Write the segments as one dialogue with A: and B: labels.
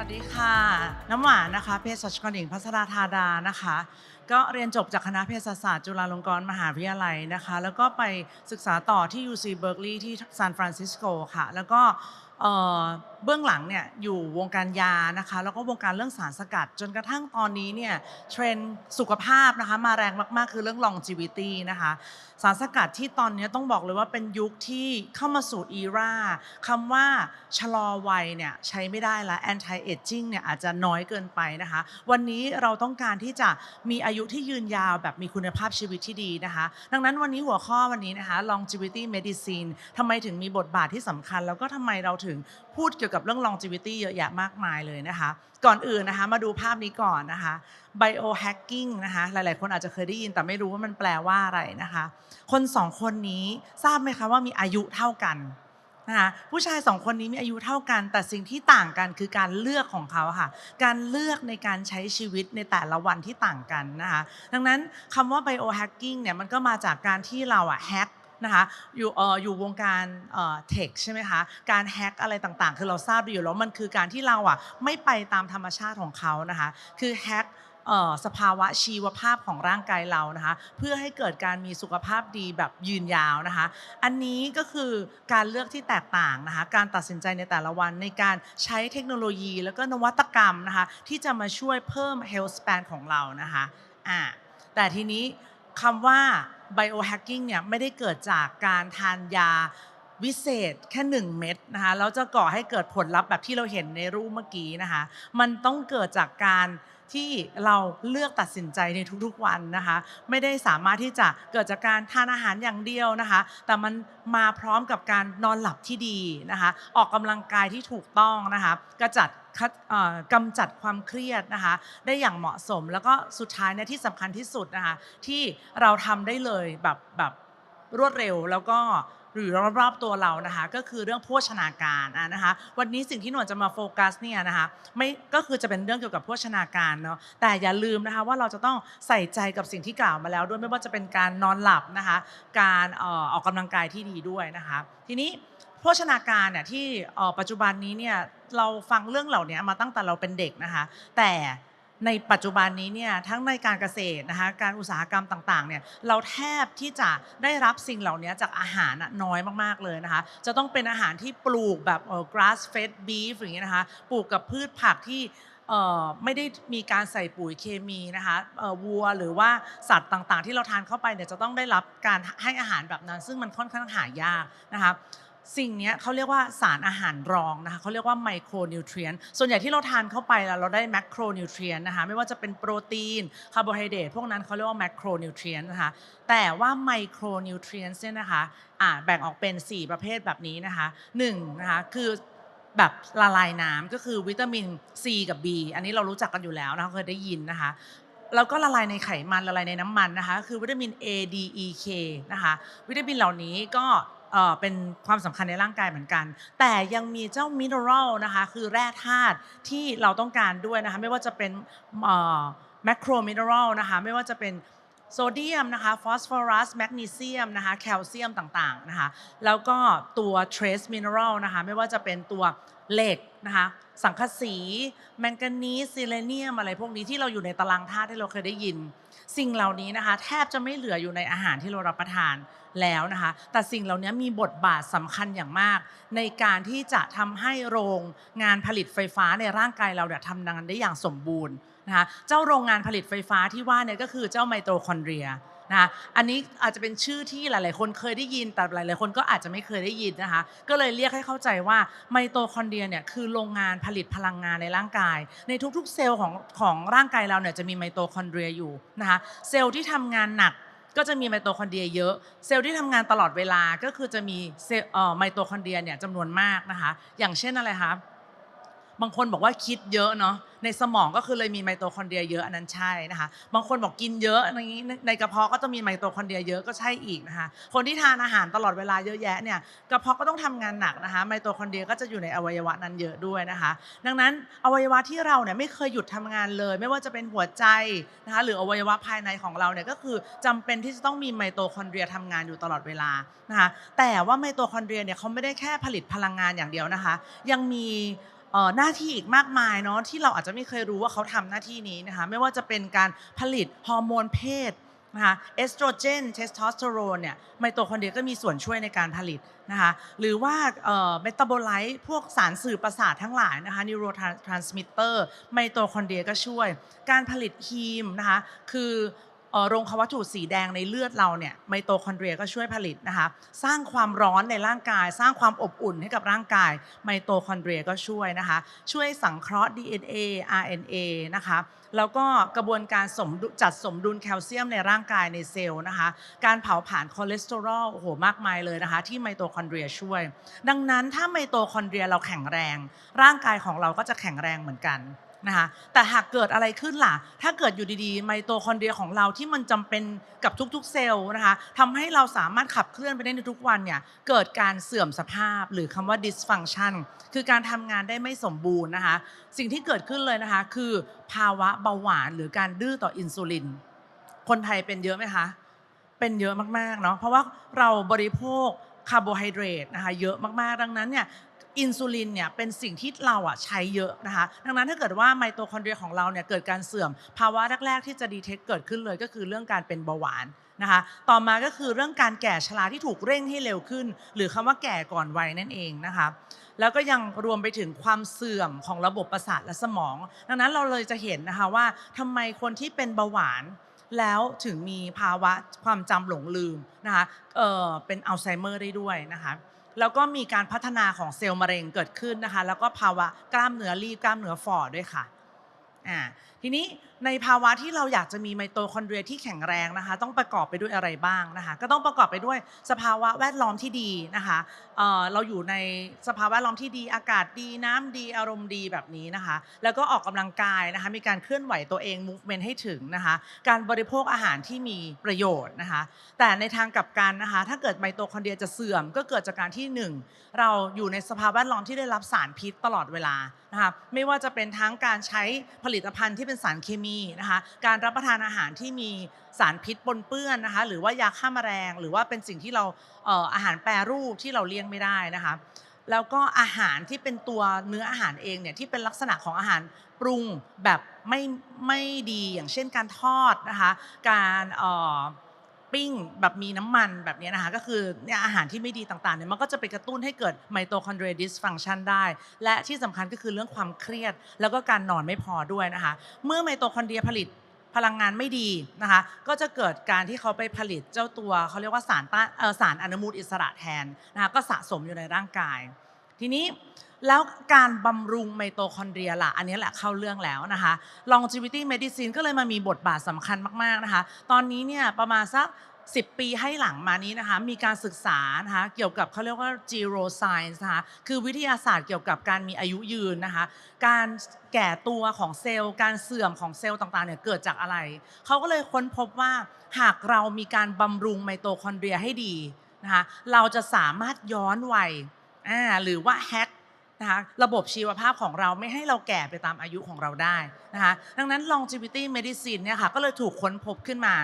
A: วัสดีค่ะ น้ำหวานนะคะเภสัชกรหญิงพัสราธาดานะคะ ก็เรียนจบจากคณะเภสัชศาสตร์จุฬาลงกรณ์มหาวิทยาลัยนะคะ แล้วก็ไปศึกษาต่อที่ UC Berkeley ที่ซานฟรานซิสโกค่ะ แล้วก็ เบื้องหลังเนี่ยอยู่วงการยานะคะ แล้วก็วงการเรื่องสารสกัด จนกระทั่งตอนนี้เนี่ยเทรนด์สุขภาพนะคะมาแรงมากๆ คือเรื่อง longevity นะคะสารสกัดที่ตอนนี้ต้องบอกเลยว่าเป็นยุคที่เข้ามาสู่อีราคำว่าชะลอวัยเนี่ยใช้ไม่ได้ละ anti aging เนี่ยอาจจะน้อยเกินไปนะคะ วันนี้เราต้องการที่จะมีอายุที่ยืนยาวแบบมีคุณภาพชีวิตที่ดีนะคะ ดังนั้นวันนี้หัวข้อวันนี้นะคะ longevity medicine ทำไมถึงมีบทบาทที่สำคัญ แล้วก็ทำไมเราถึงพูดเกี่ยวกับเรื่อง longevity เยอะแยะมากมายเลยนะคะ ก่อนอื่นนะคะมาดูภาพนี้ก่อนนะคะ biohacking นะคะหลาย ๆ คนอาจจะเคยได้ยินแต่ไม่รู้ว่ามันแปลว่าอะไรนะคะ คนสองคนนี้ทราบไหมคะว่ามีอายุเท่ากันนะคะผู้ชายสองคนนี้มีอายุเท่ากัน แต่สิ่งที่ต่างกันคือการเลือกของเขาค่ะ การเลือกในการใช้ชีวิตในแต่ละวันที่ต่างกันนะคะ ดังนั้นคำว่า biohacking เนี่ยมันก็มาจากการที่เราอะแฮก นะคะอยู่เอ่ออยู่วงการเอ่อเทคใช่ไหมคะการแฮกอะไรต่างๆ คือเราทราบดีอยู่แล้วมันคือการที่เราอะไม่ไปตามธรรมชาติของเขานะคะคือแฮกสภาวะชีวภาพของร่างกายเรานะคะ เพื่อให้เกิดการมีสุขภาพดีแบบยืนยาวนะคะ อันนี้ก็คือการเลือกที่แตกต่างนะคะ การตัดสินใจในแต่ละวันในการใช้เทคโนโลยี แล้วก็นวัตกรรมนะคะ ที่จะมาช่วยเพิ่ม health span ของเรานะคะอ่าแต่ทีนี้คำว่า biohacking เนี่ยไม่ได้เกิดจากการทานยาวิเศษแค่ 1 เม็ดนะคะแล้วจะก่อให้เกิดผลลัพธ์แบบที่เราเห็นในรูปเมื่อกี้นะคะมันต้องเกิดจากการที่เราเลือกตัดสินใจในทุกๆวันนะคะ ไม่ได้สามารถที่จะเกิดจากการทานอาหารอย่างเดียวนะคะ แต่มันมาพร้อมกับการนอนหลับที่ดีนะคะ ออกกำลังกายที่ถูกต้องนะคะกระจัด กำจัดความเครียดนะคะได้อย่างเหมาะสม แล้วก็สุดท้ายเนี่ยที่สำคัญที่สุดนะคะที่เราทำได้เลยแบบแบบรวดเร็วแล้วก็หรือรอบๆตัวเรานะคะก็คือเรื่องโภชนาการนะคะวันนี้สิ่งที่หนวลจะมาโฟกัสเนี่ยนะคะไม่ก็คือจะเป็นเรื่องเกี่ยวกับโภชนาการเนาะแต่อย่าลืมนะคะว่าเราจะต้องใส่ใจกับสิ่งที่กล่าวมาแล้ว ด้วยไม่ว่าจะเป็นการนอนหลับนะคะการออออกกำลังกายที่ดีด้วยนะคะทีนี้ โภชนาการเนี่ยที่ปัจจุบันนี้เนี่ยเราฟังเรื่องเหล่านี้มาตั้งแต่เราเป็นเด็กนะคะแต่ในปัจจุบันนี้เนี่ยทั้งในการเกษตรนะคะการอุตสาหกรรมต่างๆเนี่ยเราแทบที่จะได้รับสิ่งเหล่านี้จากอาหารน้อยมากๆเลยนะคะจะต้องเป็นอาหารที่ปลูกแบบ grass fed beef อย่างเงี้ยนะคะปลูกกับพืชผักที่ไม่ได้มีการใส่ปุ๋ยเคมีนะคะวัวหรือว่าสัตว์ต่างๆ ที่เราทานเข้าไปเนี่ยจะต้องได้รับการให้อาหารแบบนั้น ซึ่งมันค่อนข้างหายากนะคะ สิ่งนี้เขาเรียกว่าสารอาหารรองนะคะเขาเรียกว่าไมโครนิวเทรียนส่วนใหญ่ที่เราทานเข้าไปแล้วเราได้แมคโครนิวเทรียนนะคะไม่ว่าจะเป็นโปรตีนคาร์โบไฮเดรตพวกนั้นเขาเรียกว่าแมคโครนิวเทรียนนะคะแต่ว่าไมโครนิวเทรียนเนี่ยนะคะอ่าแบ่งออกเป็น 4 ประเภทแบบนี้นะคะ1นะคะคือแบบละลายน้ำก็คือวิตามิน C กับ B อันนี้เรารู้จักกันอยู่แล้วนะคะเคยได้ยินนะคะแล้วก็ละลายในไขมันละลายในน้ำมันนะคะ คือวิตามิน A D E K นะคะ วิตามินเหล่านี้ก็ เป็นความสำคัญในร่างกายเหมือนกัน แต่ยังมีเจ้ามินเนอรัลนะคะคือแร่ธาตุที่เราต้องการด้วยนะคะไม่ว่าจะเป็นแมคโครมินเนอรัลนะคะไม่ว่าจะเป็นโซเดียมนะคะฟอสฟอรัสแมกนีเซียมนะคะแคลเซียมต่างๆนะคะแล้วก็ตัวเทรสมินเนอรัลนะคะไม่ว่าจะเป็นตัวเหล็กนะคะสังกะสี แมงกานีสซิเลเนียมอะไรพวกนี้ที่เราอยู่ในตารางธาตุที่เราเคยได้ยิน สิ่งเหล่านี้นะคะ แทบจะไม่เหลืออยู่ในอาหารที่เรารับประทานแล้วนะคะ แต่สิ่งเหล่านี้มีบทบาทสำคัญอย่างมาก ในการที่จะทำให้โรงงานผลิตไฟฟ้าในร่างกายเราเนี่ยทำงานได้อย่างสมบูรณ์นะคะ เจ้าโรงงานผลิตไฟฟ้าที่ว่าเนี่ยก็คือเจ้าไมโตคอนเดรีย นะคะอันนี้อาจจะเป็นชื่อที่หลาย ๆ คนเคยได้ยินแต่หลาย ๆ คนก็อาจจะไม่เคยได้ยินนะคะก็เลยเรียกให้เข้าใจว่าไมโตคอนเดรียเนี่ยคือโรงงานผลิตพลังงานในร่างกาย ในทุก ๆ เซลล์ของของร่างกายเราเนี่ยจะมีไมโตคอนเดรียอยู่นะคะเซลล์ที่ทำงานหนักก็จะมีไมโตคอนเดรียเยอะเซลล์ที่ทำงานตลอดเวลาก็คือจะมีเซลไมโตคอนเดรียเนี่ยจำนวนมากนะคะ อย่างเช่นอะไรคะบางคนบอกว่าคิดเยอะเนาะ ในสมองก็คือเลยมีไมโตคอนเดรียเยอะอันนั้นใช่นะคะ บางคนบอกกินเยอะในนี้ในกระเพาะก็ต้องมีไมโตคอนเดรียเยอะก็ใช่อีกนะคะ คนที่ทานอาหารตลอดเวลาเยอะแยะเนี่ยกระเพาะก็ต้องทำงานหนักนะคะไมโตคอนเดรียก็จะอยู่ในอวัยวะนั้นเยอะด้วยนะคะ ดังนั้นอวัยวะที่เราเนี่ยไม่เคยหยุดทำงานเลย ไม่ว่าจะเป็นหัวใจนะคะหรืออวัยวะภายในของเราเนี่ยก็คือจำเป็นที่จะต้องมีไมโตคอนเดรียทำงานอยู่ตลอดเวลานะคะแต่ว่าไมโตคอนเดรียเนี่ยเขาไม่ได้แค่ผลิตพลังงานอย่างเดียวนะคะ ยังมี หน้าที่อีกมากมายเนาะที่เราอาจจะไม่เคยรู้ว่าเขาทำหน้าที่นี้นะคะไม่ว่าจะเป็นการผลิตฮอร์โมนเพศนะคะเอสโตรเจนเทสโทสเตอโรนเนี่ยไมโตคอนเดรียก็มีส่วนช่วยในการผลิตนะคะหรือว่าเมตาบอลไลต์พวกสารสื่อประสาททั้งหลายนะคะนิวโรทรานสมิเตอร์ไมโตคอนเดรียก็ช่วย การผลิตฮีมนะคะคือ โรงควัตถุสีแดงในเลือดเราเนี่ยไมโตคอนเดรียก็ช่วยผลิตนะคะสร้างความร้อนในร่างกาย สร้างความอบอุ่นให้กับร่างกายไมโตคอนเดรียก็ช่วยนะคะ ช่วยสังเคราะห์ DNA RNA นะคะแล้วก็กระบวนการสมจัดสมดุลแคลเซียมในร่างกายในเซลล์นะคะ การเผาผลาญคอเลสเตอรอลโอ้โหมากมายเลยนะคะ ที่ไมโตคอนเดรียช่วย ดังนั้นถ้าไมโตคอนเดรียเราแข็งแรง ร่างกายของเราก็จะแข็งแรงเหมือนกัน นะคะแต่หากเกิดอะไรขึ้นล่ะ ถ้าเกิดอยู่ดีๆ ไมโตคอนเดรียของเราที่มันจำเป็นกับทุกๆ เซลล์นะคะทำให้เราสามารถขับเคลื่อนไปได้ในทุกวันเนี่ยเกิดการเสื่อมสภาพหรือคำว่า dysfunction คือการทำงานได้ไม่สมบูรณ์นะคะสิ่งที่เกิดขึ้นเลยนะคะคือภาวะเบาหวานหรือการดื้อต่ออินซูลิน คนไทยเป็นเยอะไหมคะเป็นเยอะมากๆเนาะเพราะว่าเราบริโภคคาร์โบไฮเดรตนะคะเยอะมากๆ ดังนั้นเนี่ย อินซูลินเนี่ยเป็นสิ่งที่เราอะใช้เยอะนะคะดังนั้นถ้าเกิดว่าไมโตคอนเดรียของเราเนี่ยเกิดการเสื่อม ภาวะแรกๆที่จะดีเทคเกิดขึ้นเลยก็คือเรื่องการเป็นเบาหวานนะคะต่อมาก็คือเรื่องการแก่ชราที่ถูกเร่งให้เร็วขึ้น หรือคำว่าแก่ก่อนวัยนั่นเองนะคะแล้วก็ยังรวมไปถึงความเสื่อมของระบบประสาทและสมอง ดังนั้นเราเลยจะเห็นนะคะว่าทำไมคนที่เป็นเบาหวานแล้วถึงมีภาวะความจำหลงลืมนะคะเออเป็นอัลไซเมอร์ได้ด้วยนะคะ แล้วก็มีการพัฒนาของเซลล์มะเร็งเกิดขึ้นนะคะ แล้วก็ภาวะกล้ามเนื้อรีบกล้ามเนื้อฝ่อด้วยค่ะอ่า ทีนี้ในภาวะที่เราอยากจะมีไมโตคอนเดรียที่แข็งแรงนะคะ ต้องประกอบไปด้วยอะไรบ้างนะคะ ก็ต้องประกอบไปด้วยสภาวะแวดล้อมที่ดีนะคะเเราอยู่ในสภาวะแวดล้อมที่ดี อากาศดีน้ำดีอารมณ์ดีแบบนี้นะคะ แล้วก็ออกกำลังกายนะคะ มีการเคลื่อนไหวตัวเอง movement ให้ถึงนะคะ การบริโภคอาหารที่มีประโยชน์นะคะ แต่ในทางกลับกันนะคะ ถ้าเกิดไมโตคอนเดรียจะเสื่อม ก็เกิดจากการที่ 1 เราอยู่ในสภาพแวดล้อมที่ได้รับสารพิษตลอดเวลานะคะ ไม่ว่าจะเป็นทั้งการใช้ผลิตภัณฑ์ที่เป็นสารเคมีนะคะ การรับประทานอาหารที่มีสารพิษปนเปื้อนนะคะ หรือว่ายาฆ่าแมลง หรือว่าเป็นสิ่งที่เราเอออาหารแปรรูปที่เราเลี่ยงไม่ได้นะคะ แล้วก็อาหารที่เป็นตัวเนื้ออาหารเองเนี่ยที่เป็นลักษณะของอาหารปรุงแบบไม่ไม่ดีอย่างเช่นการทอดนะคะ การออ ปิ้งแบบมีน้ำมันแบบนี้นะคะก็คือเนี่ยอาหารที่ไม่ดีต่างๆเนี่ยมันก็จะไปกระตุ้นให้เกิดไมโตคอนเดรียดิสฟังชันได้ และที่สำคัญก็คือเรื่องความเครียด แล้วก็การนอนไม่พอด้วยนะคะเมื่อไมโตคอนเดรียผลิตพลังงานไม่ดีนะคะก็จะเกิดการที่เขาไปผลิตเจ้าตัวเขาเรียกว่าสารต้านสารอนุมูลอิสระแทนนะคะก็สะสมอยู่ในร่างกาย ทีนี้ แล้วการบำรุงไมโตคอนเดรียล่ะ อันนี้แหละเข้าเรื่องแล้วนะคะ longevity medicine ก็เลยมามีบทบาทสำคัญมาก ๆ นะคะ ตอนนี้เนี่ยประมาณสัก 10 ปีให้หลังมานี้นะคะ มีการศึกษานะคะเกี่ยวกับเขาเรียกว่า zero science นะคะคือวิทยาศาสตร์เกี่ยวกับการมีอายุยืนนะคะ การแก่ตัวของเซลล์ การเสื่อมของเซลล์ต่างๆเนี่ยเกิดจากอะไร เขาก็เลยค้นพบว่าหากเรามีการบำรุงไมโตคอนเดรียให้ดีนะคะ เราจะสามารถย้อนวัยหรือว่าแฮก นะคะระบบชีวภาพของเราไม่ให้เราแก่ไปตามอายุของเราได้นะคะดังนั้น longevity medicine เนี่ยค่ะก็เลยถูกค้นพบขึ้นมา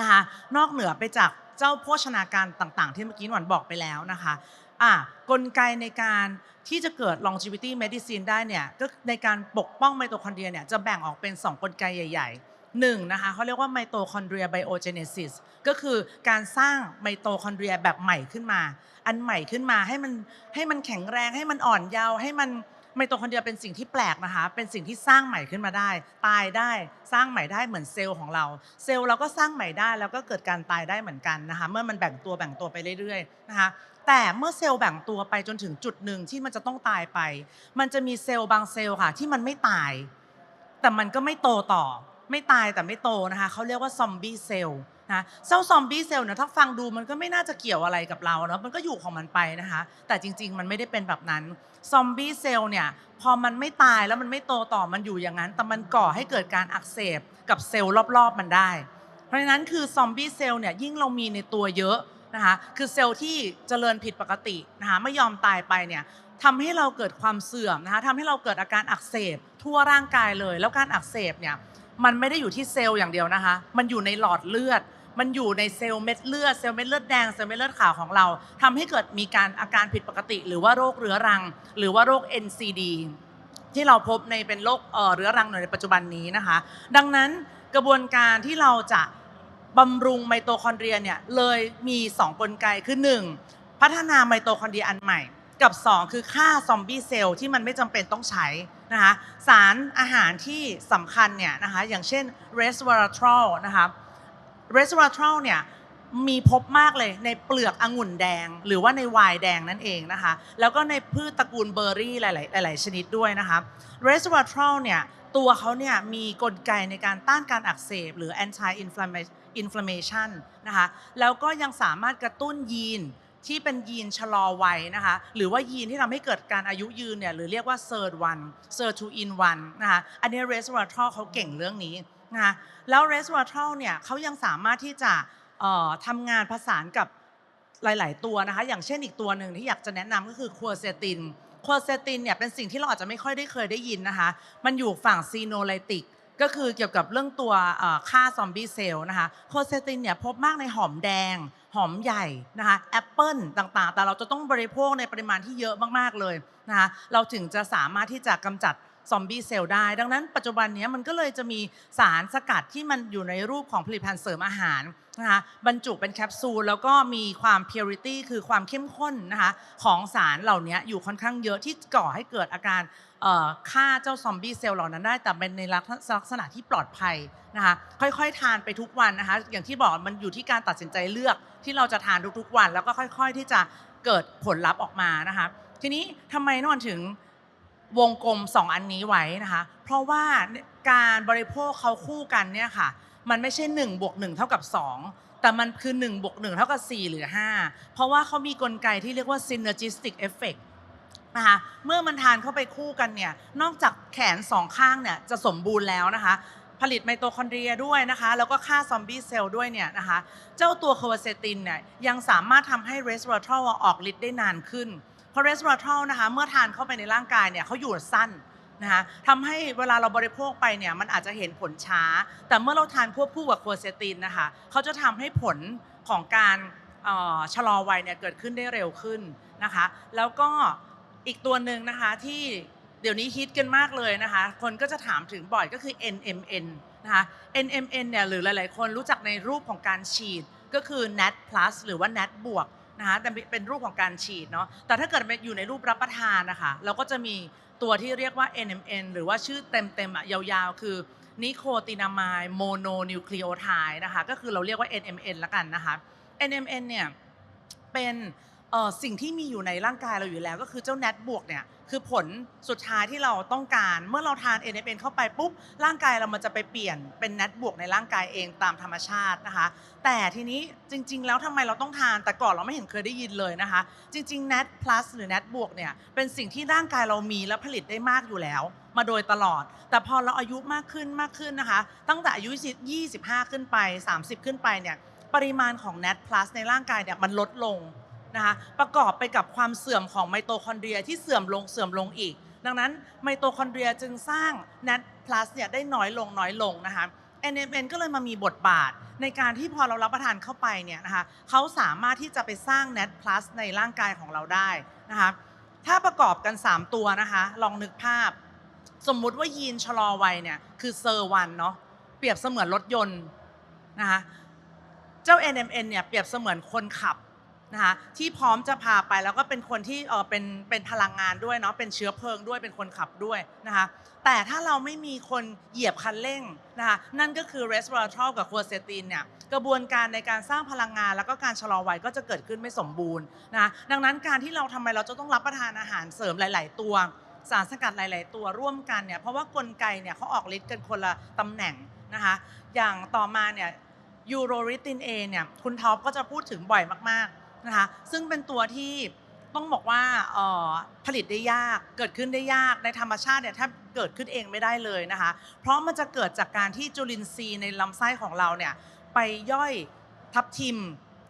A: นะคะนอกเหนือไปจากเจ้าโภชนาการต่างๆ ที่เมื่อกี้หนวันบอกไปแล้วนะคะอะกลไกในการที่จะเกิด longevity medicine ได้เนี่ยก็ในการปกป้องไมโตคอนเดรียเนี่ยจะแบ่งออกเป็น 2 กลไกใหญ่ ๆ หนึ่งนะคะเขาเรียกว่าไมโตคอนเดรียไบโอเจเนซิสก็คือการสร้างไมโตคอนเดรียแบบใหม่ขึ้นมา อันใหม่ขึ้นมาให้มันให้มันแข็งแรงให้มันอ่อนเยาว์ให้มันไมโตคอนเดรียเป็นสิ่งที่แปลกนะคะ เป็นสิ่งที่สร้างใหม่ขึ้นมาได้ ตายได้สร้างใหม่ได้เหมือนเซลล์ของเรา เซลล์เราก็สร้างใหม่ได้แล้วก็เกิดการตายได้เหมือนกันนะคะ เมื่อมันแบ่งตัวแบ่งตัวไปเรื่อยๆนะคะแต่เมื่อเซลล์แบ่งตัวไปจนถึงจุดหนึ่งที่มันจะต้องตายไป มันจะมีเซลล์บางเซลล์ค่ะที่มันไม่ตาย แต่มันก็ไม่โตต่อ ไม่ตายแต่ไม่โตนะคะเขาเรียกว่าซอมบี้เซลล์นะเจ้าซอมบี้เซลล์เนี่ยถ้าฟังดูมันก็ไม่น่าจะเกี่ยวอะไรกับเราเนาะมันก็อยู่ของมันไปนะคะแต่จริง ๆ มันไม่ได้เป็นแบบนั้นซอมบี้เซลล์เนี่ยพอมันไม่ตายแล้วมันไม่โตต่อมันอยู่อย่างนั้น แต่มันก่อให้เกิดการอักเสบกับเซลล์รอบๆมันได้ เพราะฉะนั้นคือซอมบี้เซลล์เนี่ยยิ่งเรามีในตัวเยอะนะคะคือเซลล์ที่เจริญผิดปกตินะคะไม่ยอมตายไปเนี่ยทำให้เราเกิดความเสื่อมนะคะทำให้เราเกิดอาการอักเสบทั่วร่างกายเลย แล้วการอักเสบเนี่ย มันไม่ได้อยู่ที่เซลล์อย่างเดียวนะคะ มันอยู่ในหลอดเลือด มันอยู่ในเซลล์เม็ดเลือด เซลล์เม็ดเลือดแดง เซลล์เม็ดเลือดขาวของเราทำให้เกิดมีการอาการผิดปกติ หรือว่าโรคเรื้อรัง หรือว่าโรค NCD ที่เราพบในเป็นโรคเอ่อเรื้อรังในปัจจุบันนี้นะคะ ดังนั้นกระบวนการที่เราจะบำรุงไมโตคอนเดรียเนี่ยเลยมี 2 กลไกคือ 1 พัฒนาไมโตคอนเดรียอันใหม่ กับ 2 คือฆ่าซอมบี้เซลล์ที่มันไม่จำเป็นต้องใช้ นะคะสารอาหารที่สำคัญเนี่ยนะคะอย่างเช่น resveratrol นะคะ resveratrol เนี่ยมีพบมากเลยในเปลือกองุ่นแดง หรือว่าในไวน์แดงนั่นเองนะคะ แล้วก็ในพืชตระกูลเบอร์รี่หลาย ๆ ชนิดด้วยนะคะ resveratrol เนี่ยตัวเขาเนี่ยมีกลไกในการต้านการอักเสบ หรือ anti inflammation นะคะแล้วก็ยังสามารถกระตุ้นยีน ที่เป็นยีนชะลอวัยนะคะหรือว่ายีนที่ทำให้เกิดการอายุยืนเนี่ยหรือเรียกว่า SIRT1 SIRT2 in 1นวันนะคะอันนี้ resveratrol เขาเก่งเรื่องนี้นะคะแล้ว resveratrol เนี่ยเขายังสามารถที่จะเอ่อทำงานผสานกับหลาย ๆ ตัวนะคะอย่างเช่นอีกตัวหนึ่งที่อยากจะแนะนำก็คือควอเซตินควอเซตินเนี่ยเป็นสิ่งที่เราอาจจะไม่ค่อยได้เคยได้ยินนะคะมันอยู่ฝั่งซีโนไลติกก็คือเกี่ยวกับเรื่องตัวฆ่าซอมบี้เซลล์นะคะโคเซตินเนี่ยพบมากในหอมแดง หอมใหญ่นะคะแอปเปิลต่างๆ แต่เราจะต้องบริโภคในปริมาณที่เยอะมากๆเลยนะคะเราถึงจะสามารถที่จะกำจัดซอมบี้เซลล์ได้ ดังนั้นปัจจุบันนี้มันก็เลยจะมีสารสกัดที่มันอยู่ในรูปของผลิตภัณฑ์เสริมอาหาร นะคะบรรจุเป็นแคปซูลแล้วก็มีความ purity คือความเข้มข้นนะคะของสารเหล่านี้อยู่ค่อนข้างเยอะที่ก่อให้เกิดอาการฆ่าเจ้าซอมบี้เซลล์เหล่านั้นได้ แต่เป็นในลักษณะที่ปลอดภัยนะคะค่อยๆ ทานไปทุกวันนะคะอย่างที่บอกมันอยู่ที่การตัดสินใจเลือกที่เราจะทานทุกๆวัน แล้วก็ค่อย ๆ ที่จะเกิดผลลัพธ์ออกมานะคะทีนี้ทำไมนอนถึงวงกลม 2 อันนี้ไว้นะคะเพราะว่าการบริโภคเขาคู่กันเนี่ยค่ะ มันไม่ใช่1บวก1เท่ากับ 2 แต่มันคือ1บวก1เท่ากับ 4 หรือ 5 เพราะว่าเขามีกลไกที่เรียกว่า synergistic effect นะคะเมื่อมันทานเข้าไปคู่กันเนี่ยนอกจากแขนสองข้างเนี่ยจะสมบูรณ์แล้วนะคะผลิตไมโตคอนเดรียด้วยนะคะ แล้วก็ฆ่าซอมบี้เซลล์ด้วยเนี่ยนะคะ เจ้าตัวโควเซตินเนี่ยยังสามารถทำให้เรส v อ r ทรอลออกฤทธิ์ได้นานขึ้น เพราะเรส v อ r ทรอลนะคะ เมื่อทานเข้าไปในร่างกายเนี่ยเขาอยู่สั้น นะคะทำให้เวลาเราบริโภคไปเนี่ยมันอาจจะเห็นผลช้า แต่เมื่อเราทานควบคู่กับโควเซตินนะคะเขาจะทำให้ผลของการชะลอวัยเนี่ยเกิดขึ้นได้เร็วขึ้นนะคะ แล้วก็อีกตัวหนึ่งนะคะที่เดี๋ยวนี้ฮิตกันมากเลยนะคะ คนก็จะถามถึงบ่อยก็คือ NMN นะคะ NMN เนี่ยหรือหลาย ๆ คนรู้จักในรูปของการฉีดก็คือ NAT plus หรือว่า NAT บวก นะคะแต่เป็นรูปของการฉีดเนาะแต่ถ้าเกิดอยู่ในรูปรับประทานนะคะเราก็จะมีตัวที่เรียกว่า NMN หรือว่าชื่อเต็มๆอะยาวๆ คือนิโคตินามายโมโนนิวคลีโอไทด์นะคะก็คือเราเรียกว่า NMN ละกันนะคะ NMN เนี่ยเป็น เอ่อสิ่งที่มีอยู่ในร่างกายเราอยู่แล้ว ก็คือเจ้า NAT บวกเนี่ยคือผลสุดท้ายที่เราต้องการ เมื่อเราทาน NMN เข้าไปปุ๊บร่างกายเรามันจะไปเปลี่ยนเป็น NAT บวกในร่างกายเองตามธรรมชาตินะคะ แต่ทีนี้จริง ๆ แล้วทำไมเราต้องทานแต่ก่อนเราไม่เห็นเคยได้ยินเลยนะคะ จริงๆ NAT plus หรือ NAT บวกเนี่ยเป็นสิ่งที่ร่างกายเรามีและผลิตได้มากอยู่แล้ว มาโดยตลอด แต่พอเราอายุมากขึ้นมากขึ้นนะคะ ตั้งแต่อายุ 25 ขึ้นไป 30 ขึ้นไปเนี่ยปริมาณของ NAT plus ในร่างกายเนี่ยมันลดลง นะคะประกอบไปกับความเสื่อมของไมโตคอนเดรียที่เสื่อมลงเสื่อมลงอีก ดังนั้นไมโตคอนเดรียจึงสร้าง NAT plus เนี่ยได้น้อยลงน้อยลงนะคะ NMN ก็เลยมามีบทบาท ในการที่พอเรารับประทานเข้าไปเนี่ยนะคะเขาสามารถที่จะไปสร้าง NAT plus ในร่างกายของเราได้นะคะถ้าประกอบกัน 3 ตัวนะคะลองนึกภาพ สมมุติว่ายีนชะลอวัยเนี่ยคือเซอร์วันเนาะเปรียบเสมือนรถยนต์นะคะเจ้า NMN เนี่ยเปรียบเสมือนคนขับ นะคะที่พร้อมจะพาไปแล้วก็เป็นคนที่เออเป็นเป็นพลังงานด้วยเนาะเป็นเชื้อเพลิงด้วยเป็นคนขับด้วยนะคะแต่ถ้าเราไม่มีคนเหยียบคันเร่งนะคะนั่นก็คือ resveratrol กับ quercetin เนี่ยกระบวนการในการสร้างพลังงาน แล้วก็การชะลอวัยก็จะเกิดขึ้นไม่สมบูรณ์นะคะดังนั้นการที่เราทำไมเราจะต้องรับประทานอาหารเสริมหลาย ๆ ตัวสารสกัดหลาย ๆ ตัวร่วมกันเนี่ยเพราะว่ากลไกเนี่ยเขาออกฤทธิ์กันคนละตำแหน่งนะคะอย่างต่อมาเนี่ยยูโรริตินเอเนี่ยคุณท็อปก็จะพูดถึงบ่อยมาก นะคะซึ่งเป็นตัวที่ต้องบอกว่าผลิตได้ยากเกิดขึ้นได้ยากในธรรมชาติเนี่ยแทบเกิดขึ้นเองไม่ได้เลยนะคะ เพราะมันจะเกิดจากการที่จุลินทรีย์ในลำไส้ของเราเนี่ยไปย่อยทับทิม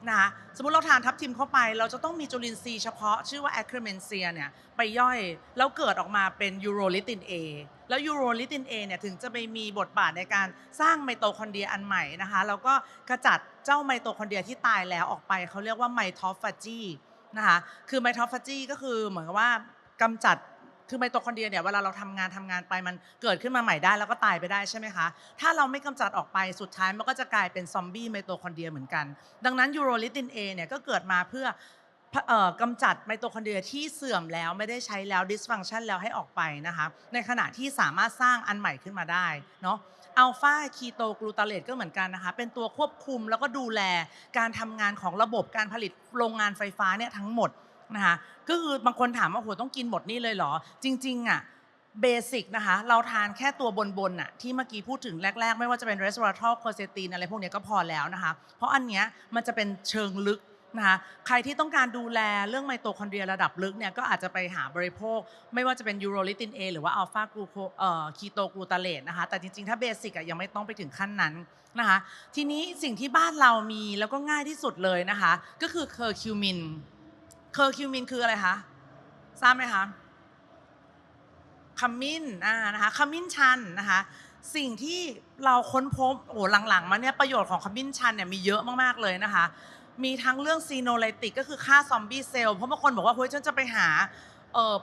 A: นะคะสมมติเราทานทับทิมเข้าไป เราจะต้องมีจุลินทรีย์เฉพาะชื่อว่าแอครเมนเซียเนี่ยไปย่อยแล้วเกิดออกมาเป็นยูโรลิติน A แล้วยูโรลิติน A เนี่ยถึงจะไปมีบทบาทในการสร้างไมโตคอนเดรียอันใหม่นะคะแล้วก็กระจัดเจ้าไมโตคอนเดรียที่ตายแล้วออกไปเขาเรียกว่าไมโทฟาจีนะคะคือไมโทฟาจีก็คือเหมือนกับว่ากำจัด คือไมโตคอนเดรียเนี่ยเวลาเราทำงานทำงานไปมันเกิดขึ้นมาใหม่ได้แล้วก็ตายไปได้ใช่ไหมคะ ถ้าเราไม่กำจัดออกไปสุดท้ายมันก็จะกลายเป็นซอมบี้ไมโตคอนเดรียเหมือนกัน ดังนั้นยูโรลิติน A เนี่ยก็เกิดมาเพื่อกำจัดไมโตคอนเดรียที่เสื่อมแล้วไม่ได้ใช้แล้ว dysfunction แล้วให้ออกไปนะคะ ในขณะที่สามารถสร้างอันใหม่ขึ้นมาได้เนาะอัลฟาคีโตกลูตาเลตก็เหมือนกันนะคะ เป็นตัวควบคุมแล้วก็ดูแลการทำงานของระบบการผลิตโรงงานไฟฟ้าเนี่ยทั้งหมด นะคะก็คือบางคนถามว่าโหต้องกินหมดนี่เลยเหรอ จริง ๆ อะเบสิกนะคะ เราทานแค่ตัวบนๆน่ะที่เมื่อกี้พูดถึงแรก ๆ ไม่ว่าจะเป็น resveratrol q u e r c e t i n อะไรพวกนี้ก็พอแล้วนะคะ เพราะอันเนี้ยมันจะเป็นเชิงลึกนะคะใครที่ต้องการดูแลเรื่องไมโตคอนเดรียระดับลึกเนี่ยก็อาจจะไปหาบริโภค ไม่ว่าจะเป็นยูโรลิติน A หรือว่าอัลฟากูโคเอ่อคีโตกลูตาเลตนะคะแต่จริงๆ ถ้าเบสิกอะยังไม่ต้องไปถึงขั้นนั้นนะคะทีนี้สิ่งที่บ้านเรามีแล้วก็ง่ายที่สุดเลยนะคะ ก็คือเคอร์คิวมิน เคอร์คิวมินคืออะไรคะทราบไหมคะขมิ้นอ่านะคะขมิ้นชันนะคะสิ่งที่เราค้นพบโอ้หลังๆมาเนี่ยประโยชน์ของขมิ้นชันเนี่ยมีเยอะมากๆเลยนะคะ มีทั้งเรื่องซีโนไลติกก็คือฆ่าซอมบี้เซลล์เพราะบางคนบอกว่าเฮ้ยฉันจะไปหา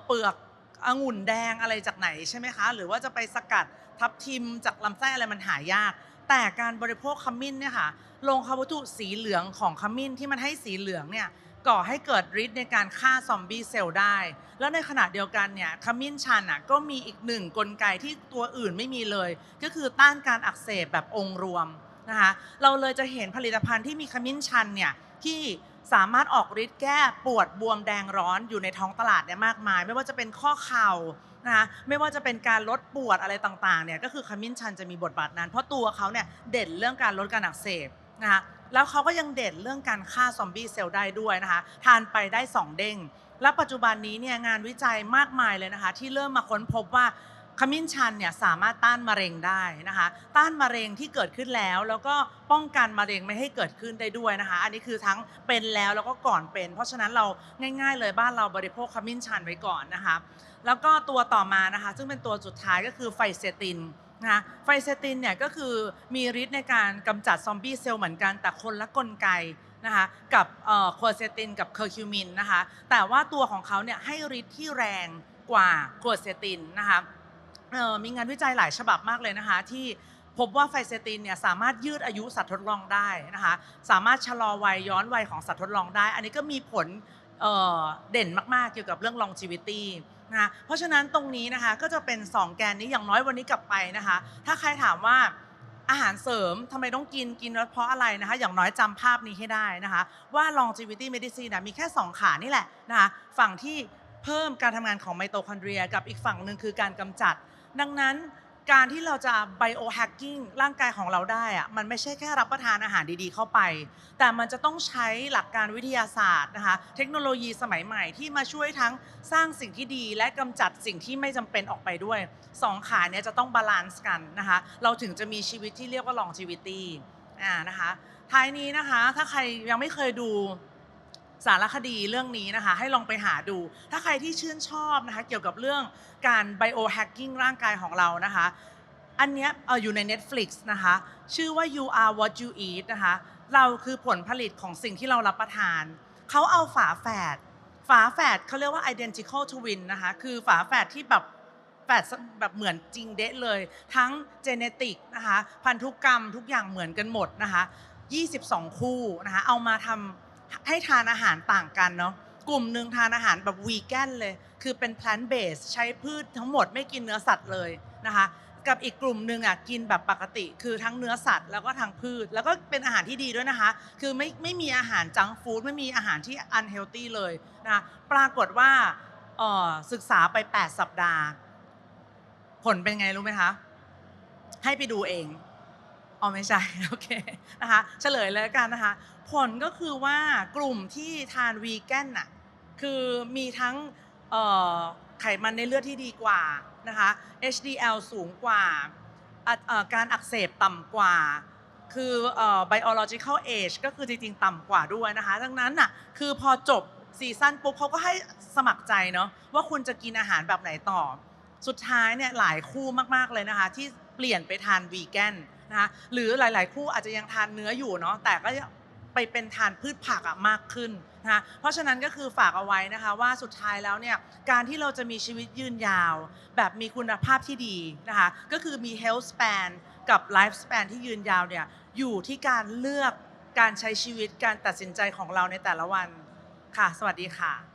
A: เปลือกองุ่นแดงอะไรจากไหนใช่ไหมคะ หรือว่าจะไปสกัดทับทิมจากลำไส้อะไรมันหายาก แต่การบริโภคขมิ้นเนี่ยค่ะลงคาร์บวัตถุสีเหลืองของขมิ้นที่มันให้สีเหลืองเนี่ย ก่อให้เกิดฤทธิ์ในการฆ่าซอมบี้เซลล์ได้ แล้วในขณะเดียวกันเนี่ยขมิ้นชันอะก็มีอีกหนึ่งกลไกที่ตัวอื่นไม่มีเลย ก็คือต้านการอักเสบแบบองค์รวมนะคะเราเลยจะเห็นผลิตภัณฑ์ที่มีขมิ้นชันเนี่ยที่สามารถออกฤทธิ์แก้ปวดบวมแดงร้อนอยู่ในท้องตลาดเนี่ยมากมาย ไม่ว่าจะเป็นข้อเข่านะคะไม่ว่าจะเป็นการลดปวดอะไรต่างๆเนี่ยก็คือขมิ้นชันจะมีบทบาทนั้น เพราะตัวเขาเนี่ยเด่นเรื่องการลดการอักเสบนะคะ แล้วเขาก็ยังเด่นเรื่องการฆ่าซอมบี้เซลล์ได้ด้วยนะคะ ทานไปได้ 2 เด้ง และปัจจุบันนี้เนี่ยงานวิจัยมากมายเลยนะคะ ที่เริ่มมาค้นพบว่าขมิ้นชันเนี่ยสามารถต้านมะเร็งได้นะคะ ต้านมะเร็งที่เกิดขึ้นแล้ว แล้วก็ป้องกันมะเร็งไม่ให้เกิดขึ้นได้ด้วยนะคะ อันนี้คือทั้งเป็นแล้วแล้วก็ก่อนเป็น เพราะฉะนั้นเราง่าย ๆ เลยบ้านเราบริโภคขมิ้นชันไว้ก่อนนะคะ แล้วก็ตัวต่อมานะคะ ซึ่งเป็นตัวสุดท้ายก็คือไฟเซติน นะไฟเซตินเนี่ยก็คือมีฤทธิ์ในการกำจัดซอมบี้เซลล์เหมือนกันแต่คนละกลไกนะคะกับโคเซตินกับเคอร์คิวมินนะคะแต่ว่าตัวของเขาเนี่ยให้ฤทธิ์ที่แรงกว่าโคเซตินนะคะเอ่อมีงานวิจัยหลายฉบับมากเลยนะคะที่พบว่าไฟเซตินเนี่ยสามารถยืดอายุสัตว์ทดลองได้นะคะสามารถชะลอวัยย้อนวัยของสัตว์ทดลองได้ อันนี้ก็มีผลเเด่นมากๆเกี่ยวกับเรื่อง longevity นะคะเพราะฉะนั้นตรงนี้นะคะก็จะเป็น 2 แกนนี้อย่างน้อยวันนี้กลับไปนะคะ ถ้าใครถามว่าอาหารเสริมทำไมต้องกินกินแล้วเพราะอะไรนะคะ อย่างน้อยจำภาพนี้ให้ได้นะคะ ว่า longevity medicine นะมีแค่ 2 ขานี่แหละนะคะฝั่งที่เพิ่มการทำงานของไมโตคอนเดรีย กับอีกฝั่งหนึ่งคือการกำจัด ดังนั้น การที่เราจะ biohacking ร่างกายของเราได้อะมันไม่ใช่แค่รับประทานอาหารดีๆ เข้าไป แต่มันจะต้องใช้หลักการวิทยาศาสตร์นะคะ เทคโนโลยีสมัยใหม่ที่มาช่วยทั้งสร้างสิ่งที่ดี และกำจัดสิ่งที่ไม่จำเป็นออกไปด้วยสองขาเนี้ยจะต้องบาลานซ์กันนะคะ เราถึงจะมีชีวิตที่เรียกว่า longevity อ่านะคะ ท้ายนี้นะคะ ถ้าใครยังไม่เคยดู สารคดีเรื่องนี้นะคะ ให้ลองไปหาดู ถ้าใครที่ชื่นชอบนะคะ เกี่ยวกับเรื่องการ biohacking ร่างกายของเรานะคะ อันเนี้ยเอออยู่ใน Netflix นะคะ ชื่อว่า you are what you eat นะคะ เราคือผลผลิตของสิ่งที่เรารับประทาน เขาเอาฝาแฝดฝาแฝดเขาเรียกว่า identical twin นะคะ คือฝาแฝดที่แบบแฝดแบบเหมือนจริงเดะเลย ทั้ง genetic นะคะ พันธุกรรมทุกอย่างเหมือนกันหมดนะคะ 22 คู่นะคะ เอามาทำ ให้ทานอาหารต่างกันเนาะกลุ่มหนึ่งทานอาหารแบบวีแกนเลย คือเป็น plant based ใช้พืชทั้งหมดไม่กินเนื้อสัตว์เลยนะคะกับอีกกลุ่มหนึ่งอะกินแบบปกติคือทั้งเนื้อสัตว์แล้วก็ทั้งพืช แล้วก็เป็นอาหารที่ดีด้วยนะคะ คือไม่ไม่มีอาหารจังฟู้ดไม่มีอาหารที่อันเฮลตี้เลยนะคะปรากฏว่าออศึกษาไป 8 สัปดาห์ ผลเป็นไงรู้ไหมคะ ให้ไปดูเอง อ๋อไม่ใช่โอเคนะคะเฉลยเลยกันนะคะ ผลก็คือว่ากลุ่มที่ทานวีแกนน่ะคือมีทั้งไขมันในเลือดที่ดีกว่านะคะ HDL สูงกว่า การอักเสบต่ำกว่า คือเอ่อ biological age ก็คือจริงๆ ต่ำกว่าด้วยนะคะ ดังนั้นน่ะคือพอจบซีซั่นปุ๊บเขาก็ให้สมัครใจเนาะว่าคุณจะกินอาหารแบบไหนต่อ สุดท้ายเนี่ยหลายคู่มากๆเลยนะคะ ที่เปลี่ยนไปทานวีแกน นะคะหรือหลายๆ คู่อาจจะยังทานเนื้ออยู่เนาะแต่ก็ไปเป็นทานพืชผักอะมากขึ้นนะคะเพราะฉะนั้นก็คือฝากเอาไว้นะคะว่าสุดท้ายแล้วเนี่ยการที่เราจะมีชีวิตยืนยาว แบบมีคุณภาพที่ดีนะคะก็คือมี health span กับ life span ที่ยืนยาวเนี่ยอยู่ที่การเลือกการใช้ชีวิตการตัดสินใจของเราในแต่ละวันค่ะ สวัสดีค่ะ